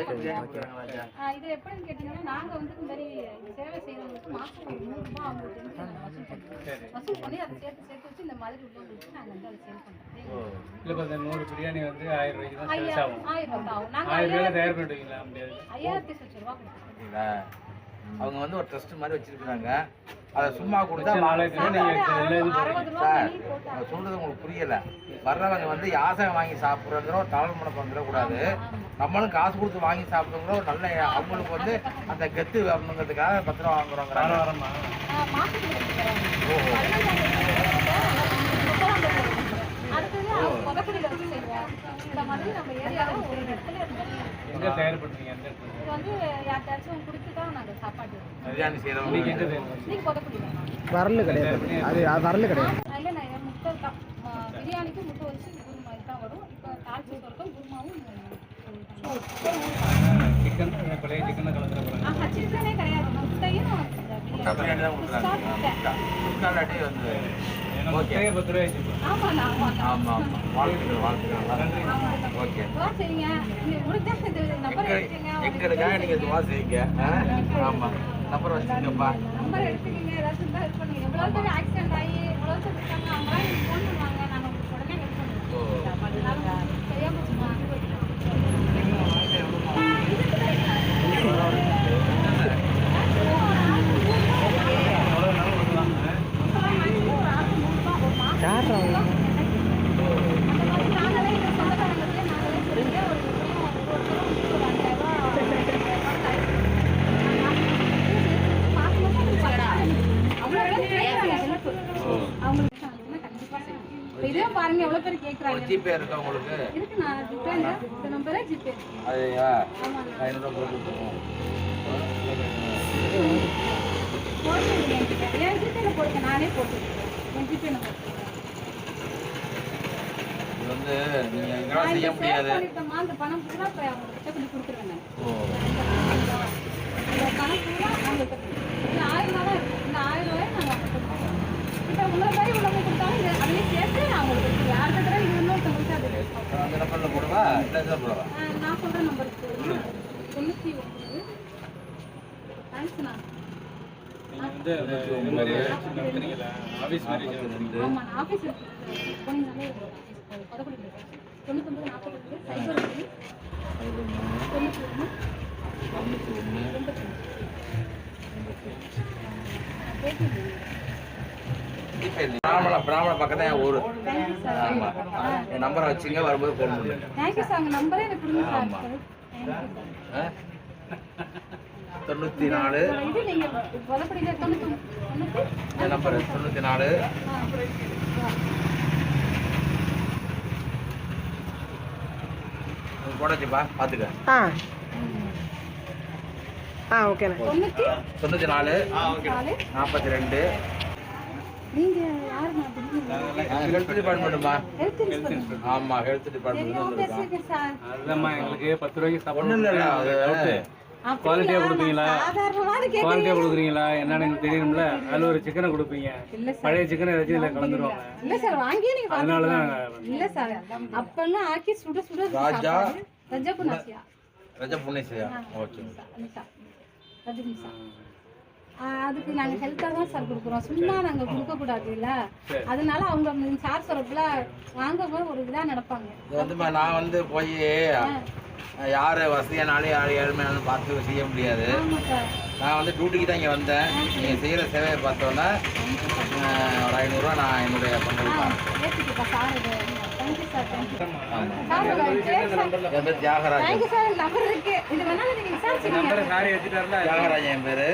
இது எப்படின்னு கேட்டீங்கன்னா நாங்க வந்து இந்த மாதிரி சேவை செய்யறவங்களுக்கு மாசம் ஒரு நூறு ரூபாய் அவங்களுக்கு வந்து நாங்க வசூல் பண்ணி அதை சேர்த்து சேர்த்து வச்சு இந்த மாதிரி உள்ளவங்களுக்கு நாங்க வந்து அதை சேல் பண்றோம் இல்லை இப்போ இந்த நூறு பிரியாணி வந்து ஆயிரம் ரூபாய்க்கு தான் ஆயிரம் ரூபாய் ஆகும் நாங்க ஆயிரம் தயார் பண்ணுவீங்களா முடியாது ஐயாயிரத்தி சொச்ச அவங்க வந்து ஒரு ட்ரஸ்ட் மாதிரி வச்சிருக்காங்க அதை சும்மா கொடுத்தா சரி, சொல்றது உங்களுக்கு புரியல. வர்றவங்க வந்து யாசகம் வாங்கி சாப்பிட்றதுங்கிற ஒரு தவறு மனப்பம் வந்துடக்கூடாது. நம்மளும் காசு கொடுத்து வாங்கி சாப்பிடுங்கிற ஒரு நல்ல அவங்களுக்கு வந்து அந்த கெத்து வரணுங்கிறதுக்காக பத்து ரூபா வாங்குறோங்கிறாங்க. ஓஹோ. தயார் பண்ணுறீங்க இது வந்து யார்ட்டாச்சும் கொடுத்து தான் நாங்கள் சாப்பாடு பிரியாணி இன்னைக்கு எங்கே செய்கிறவங்க தயார் நீங்க புதக்குடியில வரல கிடையாது. அது அது வரல கிடையாது. இல்லை நான் முட்டை தான். பிரியாணிக்கு முட்டை வச்சு குருமா தான் வரும். இப்போ தாழ்ச்சி சொல்கிறோம் குருமாவும் சிக்கன் பழைய சிக்கனை கலந்துட போகிறாங்க ஆஹா சிக்கனே கிடையாது முட்டையும் இந்த தான் கொடுக்குறாங்க முக்காலாட்டி வந்து ஓகே பத்து ரூபாய்க்கு ஆமாம் ஆமாம் வாழ்த்துக்கள் வாழ்த்துக்கள் ஓகே நீங்க நம்பர் எங்களுக்காக நீங்க நம்பர் வச்சுங்கப்பா நம்பர் எடுத்துக்கங்க ஏதாச்சும் இதே பாருங்க எவ்வளவு பேர் கேக்குறாங்க? ஜிபே இருக்கா உங்களுக்கு? இருக்கு நான் ஜிபே இந்த நம்பரே ஜிபே. ஆமாங்க. ஐநூறுரூவா போட்டு என் ஜிபேல போடுங்க நானே போட்டு என் ஜிபே நம்பர் வந்து நீங்க எங்களால் செய்ய முடியாது. அந்த பணம் பூரா போய் அவங்க கிட்ட கொடுத்துருவேன் நான் ஓ இந்த பணம் பூரா அவங்கள்ட்ட இந்த ஆயிரம் ரூபா தான் இருக்கு இந்த ஆயிரம் ரூபாய் நாங்கள் அவங்கள்ட்ட கொடுத்துருவோம் இப்போ உங்களை மாதிரி உள்ளவங்க கொடுத்தாலும் இது அதுலேயே சேர்த்து நான் உங்களுக்கு கொடுத்துருவேன் அடுத்த தடவை இது இன்னொருத்தவங்களுக்கு அது அப்புறம் அந்த நம்பரில் போடவா இல்லை இதில் போடவா ஆ, நான் சொல்கிற நம்பருக்கு தொண்ணூற்றி ஒன்பது தேங்க்ஸ்ண்ணா வந்து அது மாதிரி ஆஃபீஸ் மாதிரி ஆமாம் நான் ஆஃபீஸ் போனீங்கன்னாலே பதப்படி தொண்ணூத்தொம்பது நாற்பத்தெட்டு சைபர் ஒன்று தொண்ணூற்றி ஒன்று தொண்ணூற்றி ஒன்று பிராமண பிராமண பக்கம் தான் என் ஊர். தேங்க்யூ சார் ஆமாம் என் நம்பரை வச்சுங்க வரும்போது ஃபோன் பண்ணுங்க? தொண்ணூற்றி நாலு. என் நம்பர் தொண்ணூற்றி நாலு. போடாச்சுப்பா பார்த்துக்க ஆ. ஆ ஓகேண்ணா தொண்ணூற்றி நாலு. நாற்பத்தி ரெண்டு. யாருண்ணா தெரியுங்களா ஹெல்த் டிபார்ட்மெண்ட்டுமா ஹெல்த் டிபார்ட்மெண்ட் அதுதான்மா எங்களுக்கு பத்து ரூபாய்க்கு சாப்பாடு அப்படிங்களா? குவாலிட்டியாக கொடுப்பீங்களா கேட்குறீங்க கொடுக்குறீங்களா? என்னன்னு எனக்கு தெரியணும்ல அதில் ஒரு சிக்கனை கொடுப்பீங்க. இல்ல சார். பழைய சிக்கனை ஏதாச்சும் இதில் கலந்துருவாங்க. இல்ல சார் வாங்கி நீங்க அதனால தான் பாத்துக்கலாம். இல்ல சார். அப்பெல்லாம் ஆக்கி சுட சுட ராஜா. ரஜா புனாசியா ரஜ ஓகே. அதுக்கு நாங்க ஹெல்த்தா தான் சார் கொடுக்குறோம். சும்மா நாங்க கொடுக்க கூடாது இல்ல அதனால அவங்க சார் சொல்றதுல வாங்க போய் ஒரு இதா நடப்பாங்க நான் வந்து போய் யார் வசதியானாலும் யார் ஏழ்மையானாலும் பார்த்து செய்ய முடியாது. நான் வந்து டியூட்டிக்கு தான் இங்கே வந்தேன். நீங்கள் செய்கிற சேவையை பார்த்தோன்னே ஒரு ஐநூறுரூவா நான் என்னுடைய சார். என் பேர் தியாகராஜன் தியாகராஜன் என் பேர்